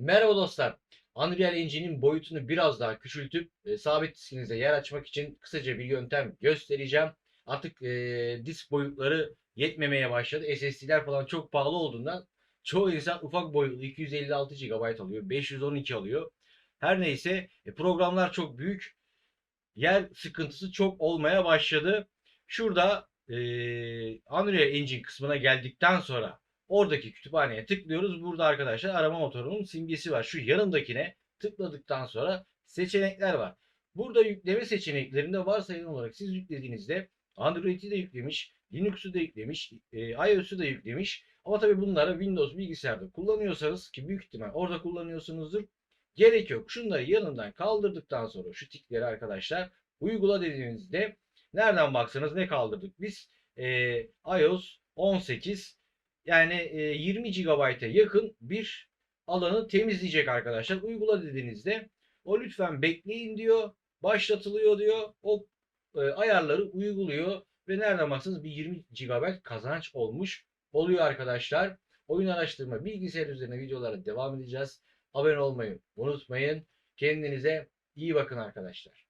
Merhaba dostlar. Unreal Engine'in boyutunu biraz daha küçültüp e, sabit diskinize yer açmak için kısaca bir yöntem göstereceğim. Artık e, disk boyutları yetmemeye başladı. SSD'ler falan çok pahalı olduğundan çoğu insan ufak boyutlu 256 GB alıyor, 512 alıyor. Her neyse e, programlar çok büyük. Yer sıkıntısı çok olmaya başladı. Şurada e, Unreal Engine kısmına geldikten sonra Oradaki kütüphaneye tıklıyoruz. Burada arkadaşlar arama motorunun simgesi var. Şu yanındakine tıkladıktan sonra seçenekler var. Burada yükleme seçeneklerinde varsayılan olarak siz yüklediğinizde Android'i de yüklemiş, Linux'u da yüklemiş, e, iOS'u da yüklemiş. Ama tabii bunları Windows bilgisayarda kullanıyorsanız ki büyük ihtimal orada kullanıyorsunuzdur. Gerek yok. Şunları yanından kaldırdıktan sonra şu tikleri arkadaşlar uygula dediğinizde nereden baksanız ne kaldırdık? Biz e, iOS 18 yani e, 20 GB'a yakın bir alanı temizleyecek arkadaşlar. Uygula dediğinizde o lütfen bekleyin diyor. Başlatılıyor diyor. O e, ayarları uyguluyor ve nereden baksanız bir 20 GB kazanç olmuş oluyor arkadaşlar. Oyun araştırma bilgisayar üzerine videolara devam edeceğiz. Abone olmayı unutmayın. Kendinize iyi bakın arkadaşlar.